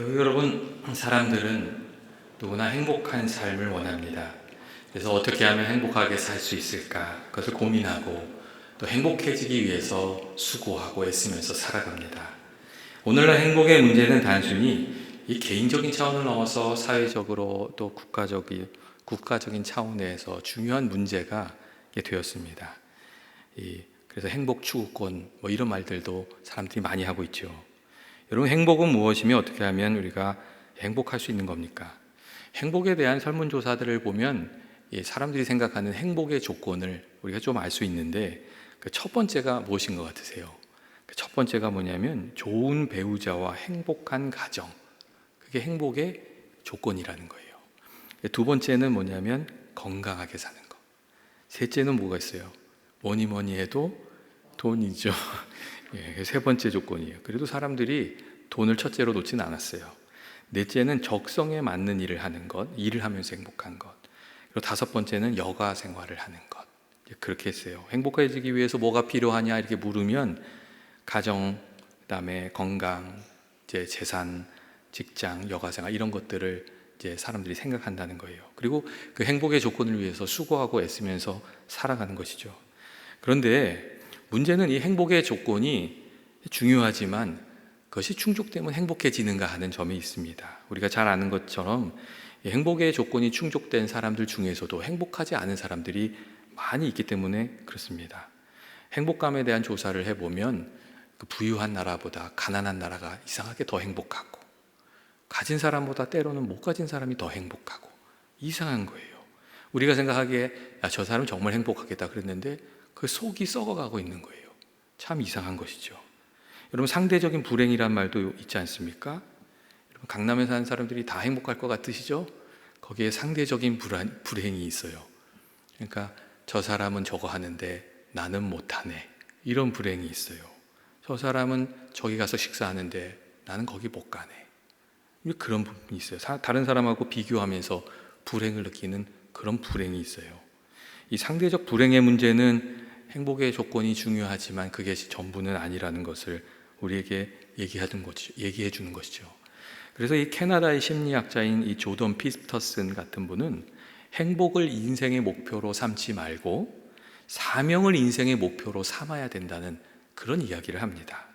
여러분, 사람들은 누구나 행복한 삶을 원합니다. 그래서 어떻게 하면 행복하게 살 수 있을까? 그것을 고민하고 또 행복해지기 위해서 수고하고 애쓰면서 살아갑니다. 오늘날 행복의 문제는 단순히 이 개인적인 차원을 넘어서 사회적으로 또 국가적인 국가적인 차원에서 중요한 문제가 되었습니다. 이 그래서 행복 추구권 뭐 이런 말들도 사람들이 많이 하고 있죠. 여러분 행복은 무엇이며 어떻게 하면 우리가 행복할 수 있는 겁니까? 행복에 대한 설문조사들을 보면 이 사람들이 생각하는 행복의 조건을 우리가 좀 알 수 있는데 그 첫 번째가 무엇인 것 같으세요? 그 첫 번째가 뭐냐면 좋은 배우자와 행복한 가정. 그게 행복의 조건이라는 거예요. 두 번째는 뭐냐면 건강하게 사는 것. 셋째는 뭐가 있어요? 뭐니 뭐니 해도 돈이죠. 예, 세 번째 조건이에요. 그래도 사람들이 돈을 첫째로 놓지는 않았어요. 넷째는 적성에 맞는 일을 하는 것, 일을 하면서 행복한 것. 그리고 다섯 번째는 여가 생활을 하는 것. 그렇게 했어요. 행복해지기 위해서 뭐가 필요하냐 이렇게 물으면 가정, 그다음에 건강, 이제 재산, 직장, 여가 생활 이런 것들을 이제 사람들이 생각한다는 거예요. 그리고 그 행복의 조건을 위해서 수고하고 애쓰면서 살아가는 것이죠. 그런데 문제는 이 행복의 조건이 중요하지만 그것이 충족되면 행복해지는가 하는 점이 있습니다. 우리가 잘 아는 것처럼 행복의 조건이 충족된 사람들 중에서도 행복하지 않은 사람들이 많이 있기 때문에 그렇습니다. 행복감에 대한 조사를 해보면 그 부유한 나라보다 가난한 나라가 이상하게 더 행복하고 가진 사람보다 때로는 못 가진 사람이 더 행복하고 이상한 거예요. 우리가 생각하기에 야, 저 사람 정말 행복하겠다 그랬는데 그 속이 썩어가고 있는 거예요. 참 이상한 것이죠. 여러분 상대적인 불행이란 말도 있지 않습니까? 여러분 강남에 사는 사람들이 다 행복할 것 같으시죠? 거기에 상대적인 불안, 불행이 있어요. 그러니까 저 사람은 저거 하는데 나는 못하네. 이런 불행이 있어요. 저 사람은 저기 가서 식사하는데 나는 거기 못 가네. 그런 부분이 있어요. 다른 사람하고 비교하면서 불행을 느끼는 그런 불행이 있어요. 이 상대적 불행의 문제는 행복의 조건이 중요하지만 그게 전부는 아니라는 것을 우리에게 얘기하는 것이, 얘기해 주는 것이죠. 그래서 이 캐나다의 심리학자인 이 조던 피스터슨 같은 분은 행복을 인생의 목표로 삼지 말고 사명을 인생의 목표로 삼아야 된다는 그런 이야기를 합니다.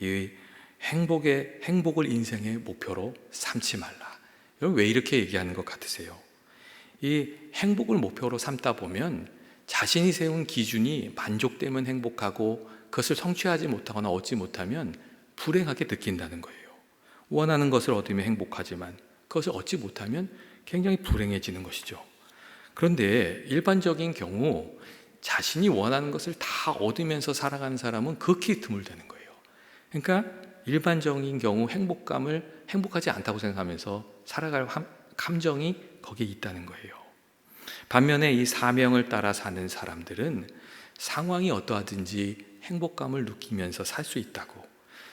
이 행복의 행복을 인생의 목표로 삼지 말라. 여러분 왜 이렇게 얘기하는 것 같으세요? 이 행복을 목표로 삼다 보면 자신이 세운 기준이 만족되면 행복하고 그것을 성취하지 못하거나 얻지 못하면 불행하게 느낀다는 거예요. 원하는 것을 얻으면 행복하지만 그것을 얻지 못하면 굉장히 불행해지는 것이죠. 그런데 일반적인 경우 자신이 원하는 것을 다 얻으면서 살아가는 사람은 극히 드물다는 거예요. 그러니까 일반적인 경우 행복감을 행복하지 않다고 생각하면서 살아갈 감정이 거기에 있다는 거예요. 반면에 이 사명을 따라 사는 사람들은 상황이 어떠하든지 행복감을 느끼면서 살 수 있다고.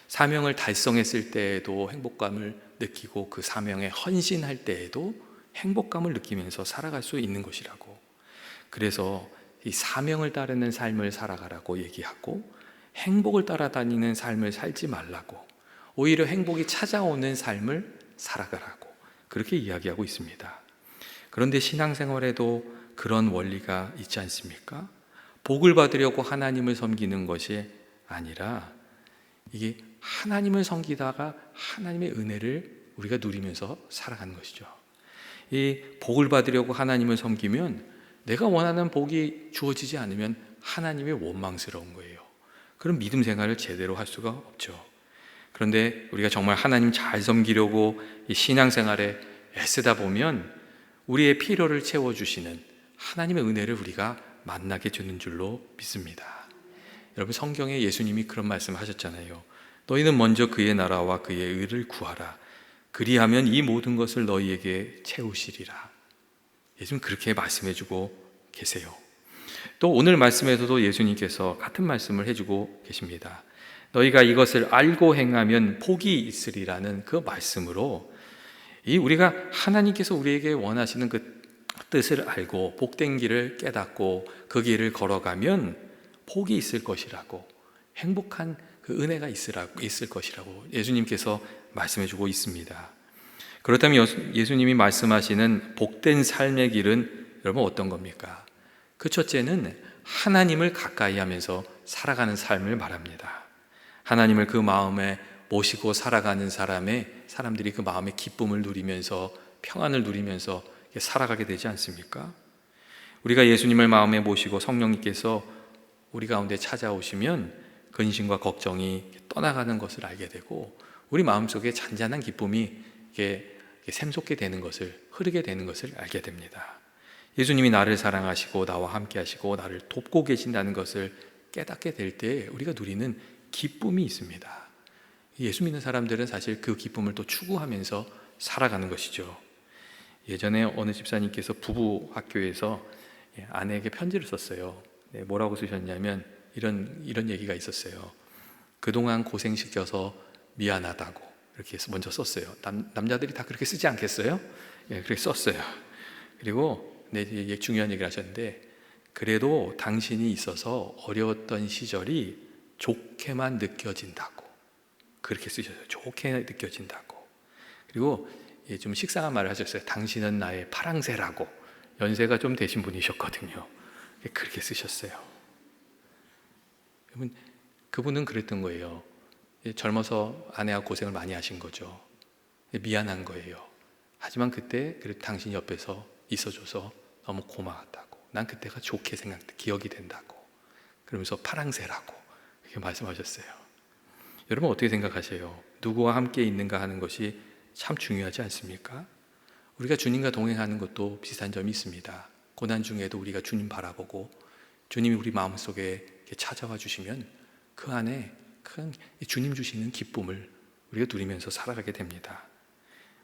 사명을 달성했을 때에도 행복감을 느끼고 그 사명에 헌신할 때에도 행복감을 느끼면서 살아갈 수 있는 것이라고. 그래서 이 사명을 따르는 삶을 살아가라고 얘기하고 행복을 따라다니는 삶을 살지 말라고. 오히려 행복이 찾아오는 삶을 살아가라고. 그렇게 이야기하고 있습니다. 그런데 신앙생활에도 그런 원리가 있지 않습니까? 복을 받으려고 하나님을 섬기는 것이 아니라 이게 하나님을 섬기다가 하나님의 은혜를 우리가 누리면서 살아가는 것이죠. 이 복을 받으려고 하나님을 섬기면 내가 원하는 복이 주어지지 않으면 하나님의 원망스러운 거예요. 그럼 믿음 생활을 제대로 할 수가 없죠. 그런데 우리가 정말 하나님 잘 섬기려고 이 신앙 생활에 애쓰다 보면 우리의 필요를 채워주시는 하나님의 은혜를 우리가 만나게 되는 줄로 믿습니다. 여러분 성경에 예수님이 그런 말씀 하셨잖아요. 너희는 먼저 그의 나라와 그의 의를 구하라. 그리하면 이 모든 것을 너희에게 채우시리라. 예수님 그렇게 말씀해 주고 계세요. 또 오늘 말씀에서도 예수님께서 같은 말씀을 해주고 계십니다. 너희가 이것을 알고 행하면 복이 있으리라는 그 말씀으로 이 우리가 하나님께서 우리에게 원하시는 그 뜻을 알고 복된 길을 깨닫고 그 길을 걸어가면 복이 있을 것이라고 행복한 그 은혜가 있으라, 있을 것이라고 예수님께서 말씀해 주고 있습니다. 그렇다면 여- 예수님이 말씀하시는 복된 삶의 길은 여러분 어떤 겁니까? 그 첫째는 하나님을 가까이 하면서 살아가는 삶을 말합니다. 하나님을 그 마음에 모시고 살아가는 사람의 사람들이 그 마음의 기쁨을 누리면서 평안을 누리면서 살아가게 되지 않습니까? 우리가 예수님을 마음에 모시고 성령님께서 우리 가운데 찾아오시면 근심과 걱정이 떠나가는 것을 알게 되고 우리 마음속에 잔잔한 기쁨이 이게 샘솟게 되는 것을 흐르게 되는 것을 알게 됩니다. 예수님이 나를 사랑하시고 나와 함께 하시고 나를 돕고 계신다는 것을 깨닫게 될 때 우리가 누리는 기쁨이 있습니다. 예수 믿는 사람들은 사실 그 기쁨을 또 추구하면서 살아가는 것이죠. 예전에 어느 집사님께서 부부 학교에서 예, 아내에게 편지를 썼어요. 네, 뭐라고 쓰셨냐면 이런 이런 얘기가 있었어요. 그동안 고생시켜서 미안하다고 이렇게 먼저 썼어요. 남, 남자들이 다 그렇게 쓰지 않겠어요? 예, 그렇게 썼어요. 그리고 네, 이게 중요한 얘기를 하셨는데 그래도 당신이 있어서 어려웠던 시절이 좋게만 느껴진다고 그렇게 쓰셨어요. 좋게 느껴진다고. 그리고 예, 좀 식상한 말을 하셨어요. 당신은 나의 파랑새라고 연세가 좀 되신 분이셨거든요. 예, 그렇게 쓰셨어요. 여러분 그분은 그랬던 거예요. 예, 젊어서 아내와 고생을 많이 하신 거죠. 예, 미안한 거예요. 하지만 그때 그래도 당신 옆에서 있어줘서 너무 고마웠다고. 난 그때가 좋게 생각, 기억이 된다고. 그러면서 파랑새라고 이렇게 말씀하셨어요. 여러분 어떻게 생각하세요? 누구와 함께 있는가 하는 것이 참 중요하지 않습니까? 우리가 주님과 동행하는 것도 비슷한 점이 있습니다. 고난 중에도 우리가 주님 바라보고 주님이 우리 마음속에 찾아와 주시면 그 안에 큰 주님 주시는 기쁨을 우리가 누리면서 살아가게 됩니다.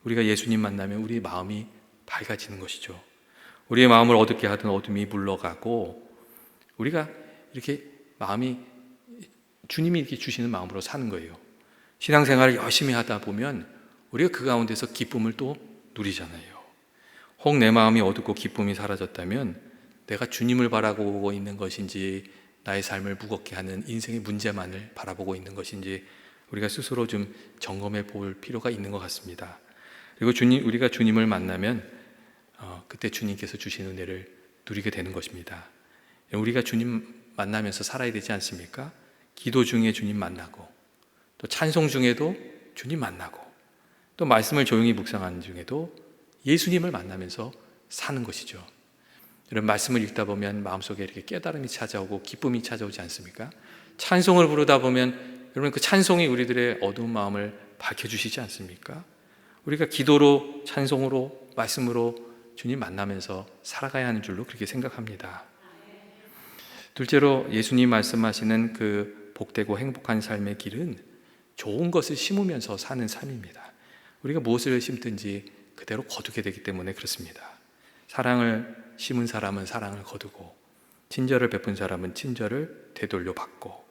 우리가 예수님 만나면 우리 마음이 밝아지는 것이죠. 우리의 마음을 어둡게 하던 어둠이 물러가고 우리가 이렇게 마음이 주님이 이렇게 주시는 마음으로 사는 거예요. 신앙생활을 열심히 하다 보면 우리가 그 가운데서 기쁨을 또 누리잖아요. 혹 내 마음이 어둡고 기쁨이 사라졌다면 내가 주님을 바라보고 있는 것인지 나의 삶을 무겁게 하는 인생의 문제만을 바라보고 있는 것인지 우리가 스스로 좀 점검해 볼 필요가 있는 것 같습니다. 그리고 주님 우리가 주님을 만나면 어, 그때 주님께서 주신 은혜를 누리게 되는 것입니다. 우리가 주님 만나면서 살아야 되지 않습니까? 기도 중에 주님 만나고 또 찬송 중에도 주님 만나고 또 말씀을 조용히 묵상하는 중에도 예수님을 만나면서 사는 것이죠. 이런 말씀을 읽다 보면 마음속에 이렇게 깨달음이 찾아오고 기쁨이 찾아오지 않습니까? 찬송을 부르다 보면 여러분 그 찬송이 우리들의 어두운 마음을 밝혀 주시지 않습니까? 우리가 기도로 찬송으로 말씀으로 주님 만나면서 살아가야 하는 줄로 그렇게 생각합니다. 둘째로 예수님 말씀하시는 그 복되고 행복한 삶의 길은 좋은 것을 심으면서 사는 삶입니다. 우리가 무엇을 심든지 그대로 거두게 되기 때문에 그렇습니다. 사랑을 심은 사람은 사랑을 거두고 친절을 베푼 사람은 친절을 되돌려 받고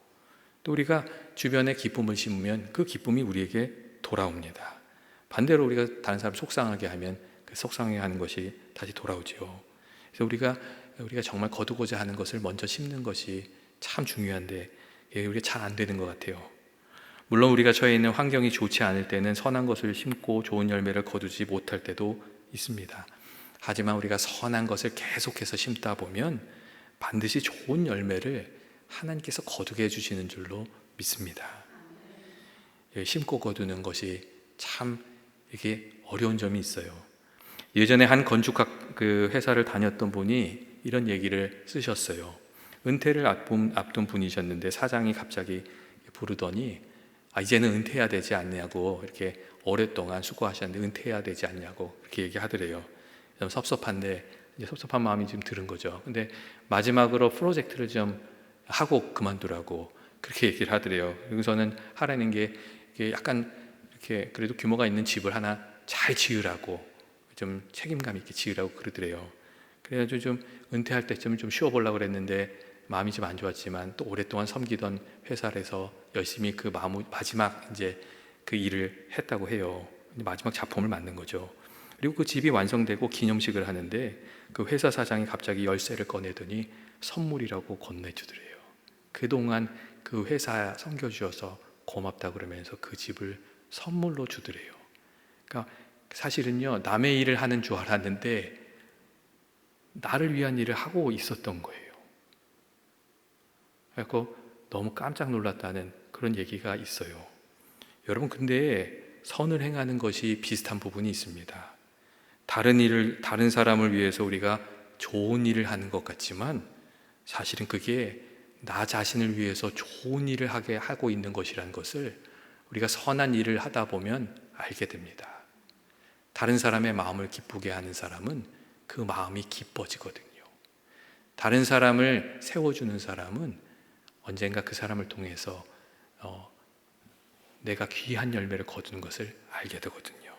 또 우리가 주변에 기쁨을 심으면 그 기쁨이 우리에게 돌아옵니다. 반대로 우리가 다른 사람 속상하게 하면 그 속상해 하는 것이 다시 돌아오지요. 그래서 우리가 우리가 정말 거두고자 하는 것을 먼저 심는 것이 참 중요한데 예, 우리가 잘 안 되는 것 같아요. 물론 우리가 처해 있는 환경이 좋지 않을 때는 선한 것을 심고 좋은 열매를 거두지 못할 때도 있습니다. 하지만 우리가 선한 것을 계속해서 심다 보면 반드시 좋은 열매를 하나님께서 거두게 해주시는 줄로 믿습니다. 예, 심고 거두는 것이 참 이게 어려운 점이 있어요. 예전에 한 건축학 그 회사를 다녔던 분이 이런 얘기를 쓰셨어요. 은퇴를 앞둔, 분이셨는데 사장이 갑자기 부르더니 아, 이제는 은퇴해야 되지 않냐고 이렇게 오랫동안 수고하셨는데 은퇴해야 되지 않냐고 이렇게 얘기하더래요. 좀 섭섭한데 이제 섭섭한 마음이 좀 들은 거죠. 근데 마지막으로 프로젝트를 좀 하고 그만두라고 그렇게 얘기를 하더래요. 여기서는 하라는 게 약간 이렇게 그래도 규모가 있는 집을 하나 잘 지으라고 좀 책임감 있게 지으라고 그러더래요. 그래가지고 좀 은퇴할 때쯤 좀 쉬어보려고 그랬는데 마음이 좀 안 좋았지만 또 오랫동안 섬기던 회사에서 열심히 그 마지막 이제 그 일을 했다고 해요. 마지막 작품을 만든 거죠. 그리고 그 집이 완성되고 기념식을 하는데 그 회사 사장이 갑자기 열쇠를 꺼내더니 선물이라고 건네주더래요. 그동안 그 회사 섬겨주셔서 고맙다 그러면서 그 집을 선물로 주더래요. 그러니까 사실은요 남의 일을 하는 줄 알았는데 나를 위한 일을 하고 있었던 거예요. 그래서 너무 깜짝 놀랐다는 그런 얘기가 있어요. 여러분 근데 선을 행하는 것이 비슷한 부분이 있습니다. 다른 일을 다른 사람을 위해서 우리가 좋은 일을 하는 것 같지만 사실은 그게 나 자신을 위해서 좋은 일을 하게 하고 있는 것이라는 것을 우리가 선한 일을 하다 보면 알게 됩니다. 다른 사람의 마음을 기쁘게 하는 사람은 그 마음이 기뻐지거든요. 다른 사람을 세워주는 사람은 언젠가 그 사람을 통해서 어, 내가 귀한 열매를 거두는 것을 알게 되거든요.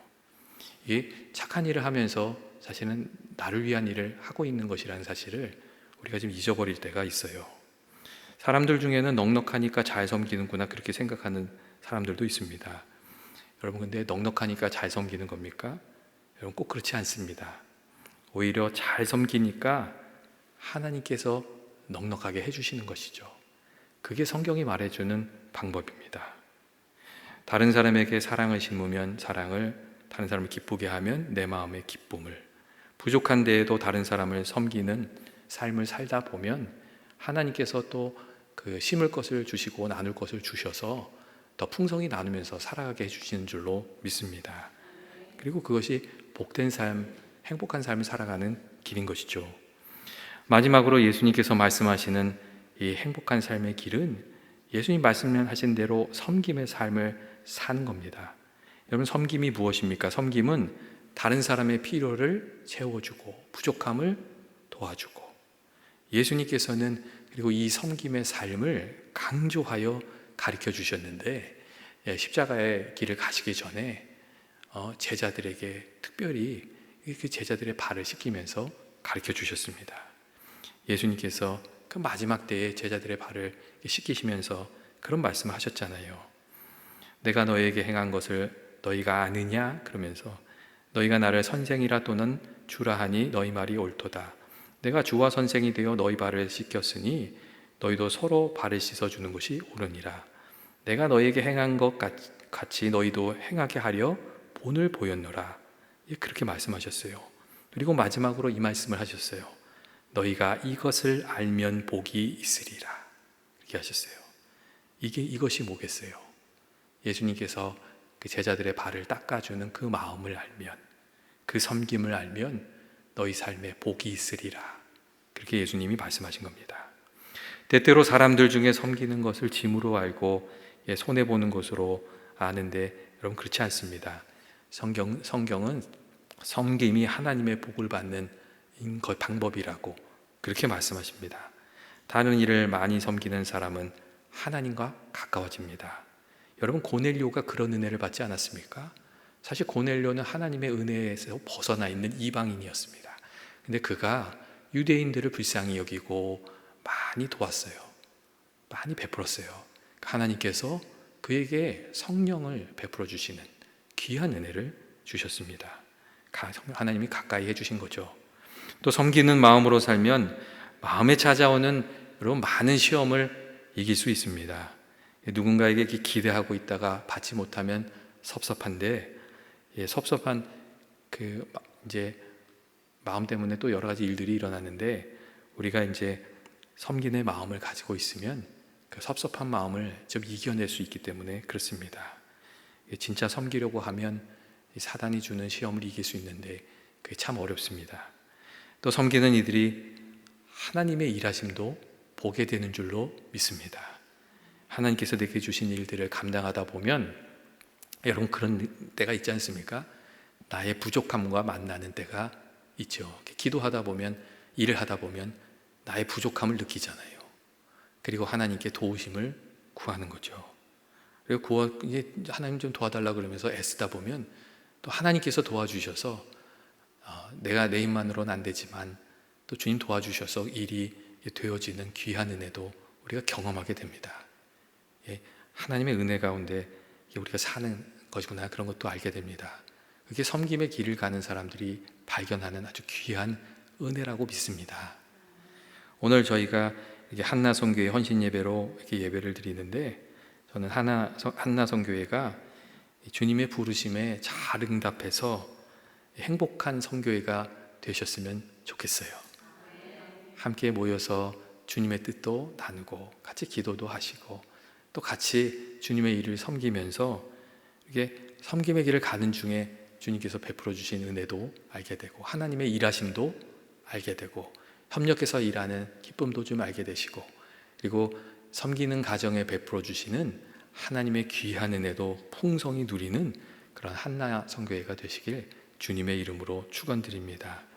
이 착한 일을 하면서 사실은 나를 위한 일을 하고 있는 것이라는 사실을 우리가 좀 잊어버릴 때가 있어요. 사람들 중에는 넉넉하니까 잘 섬기는구나 그렇게 생각하는 사람들도 있습니다. 여러분 근데 넉넉하니까 잘 섬기는 겁니까? 여러분 꼭 그렇지 않습니다. 오히려 잘 섬기니까 하나님께서 넉넉하게 해주시는 것이죠. 그게 성경이 말해주는 방법입니다. 다른 사람에게 사랑을 심으면 사랑을, 다른 사람을 기쁘게 하면 내 마음의 기쁨을, 부족한 데에도 다른 사람을 섬기는 삶을 살다 보면 하나님께서 또 그 심을 것을 주시고 나눌 것을 주셔서 더 풍성히 나누면서 살아가게 해주시는 줄로 믿습니다. 그리고 그것이 복된 삶, 행복한 삶을 살아가는 길인 것이죠. 마지막으로 예수님께서 말씀하시는 이 행복한 삶의 길은 예수님 말씀하신 대로 섬김의 삶을 사는 겁니다. 여러분 섬김이 무엇입니까? 섬김은 다른 사람의 필요를 채워주고 부족함을 도와주고 예수님께서는 그리고 이 섬김의 삶을 강조하여 가르쳐 주셨는데 예, 십자가의 길을 가시기 전에 어, 제자들에게 특별히 그 제자들의 발을 씻기면서 가르쳐 주셨습니다. 예수님께서 그 마지막 때에 제자들의 발을 씻기시면서 그런 말씀을 하셨잖아요. 내가 너에게 행한 것을 너희가 아느냐? 그러면서 너희가 나를 선생이라 또는 주라 하니 너희 말이 옳도다. 내가 주와 선생이 되어 너희 발을 씻겼으니 너희도 서로 발을 씻어 주는 것이 옳으니라. 내가 너희에게 행한 것 같이 너희도 행하게 하려 본을 보였노라. 예, 그렇게 말씀하셨어요. 그리고 마지막으로 이 말씀을 하셨어요. 너희가 이것을 알면 복이 있으리라. 이렇게 하셨어요. 이게 이것이 뭐겠어요? 예수님께서 그 제자들의 발을 닦아주는 그 마음을 알면, 그 섬김을 알면 너희 삶에 복이 있으리라. 그렇게 예수님이 말씀하신 겁니다. 때때로 사람들 중에 섬기는 것을 짐으로 알고 예, 손해 보는 것으로 아는데 여러분 그렇지 않습니다. 성경 성경은 섬김이 하나님의 복을 받는 것 방법이라고 그렇게 말씀하십니다. 다른 일을 많이 섬기는 사람은 하나님과 가까워집니다. 여러분 고넬료가 그런 은혜를 받지 않았습니까? 사실 고넬료는 하나님의 은혜에서 벗어나 있는 이방인이었습니다. 근데 그가 유대인들을 불쌍히 여기고 많이 도왔어요. 많이 베풀었어요. 하나님께서 그에게 성령을 베풀어 주시는 귀한 은혜를 주셨습니다. 하나님이 가까이 해주신 거죠. 또 섬기는 마음으로 살면 마음에 찾아오는 여러분 많은 시험을 이길 수 있습니다. 누군가에게 기대하고 있다가 받지 못하면 섭섭한데 예, 섭섭한 그 이제 마음 때문에 또 여러 가지 일들이 일어나는데 우리가 이제 섬기는 마음을 가지고 있으면 그 섭섭한 마음을 좀 이겨낼 수 있기 때문에 그렇습니다. 진짜 섬기려고 하면 사단이 주는 시험을 이길 수 있는데 그게 참 어렵습니다. 또 섬기는 이들이 하나님의 일하심도 보게 되는 줄로 믿습니다. 하나님께서 내게 주신 일들을 감당하다 보면 여러분 그런 때가 있지 않습니까? 나의 부족함과 만나는 때가 있죠. 기도하다 보면 일을 하다 보면 나의 부족함을 느끼잖아요. 그리고 하나님께 도우심을 구하는 거죠. 그리고 구하, 하나님 좀 도와달라 그러면서 애쓰다 보면 또 하나님께서 도와주셔서 어, 내가 내 힘만으로는 안 되지만 또 주님 도와주셔서 일이 되어지는 귀한 은혜도 우리가 경험하게 됩니다. 예, 하나님의 은혜 가운데 우리가 사는 것이구나 그런 것도 알게 됩니다. 그게 섬김의 길을 가는 사람들이 발견하는 아주 귀한 은혜라고 믿습니다. 오늘 저희가 한나 성교회 헌신 예배로 이렇게 예배를 드리는데 저는 하나 한나 성교회가 주님의 부르심에 잘 응답해서 행복한 성교회가 되셨으면 좋겠어요. 함께 모여서 주님의 뜻도 나누고 같이 기도도 하시고 또 같이 주님의 일을 섬기면서 이게 섬김의 길을 가는 중에 주님께서 베풀어 주신 은혜도 알게 되고 하나님의 일하심도 알게 되고 협력해서 일하는 기쁨도 좀 알게 되시고 그리고 섬기는 가정에 베풀어 주시는 하나님의 귀한 은혜도 풍성히 누리는 그런 한나 성교회가 되시길 주님의 이름으로 축원드립니다.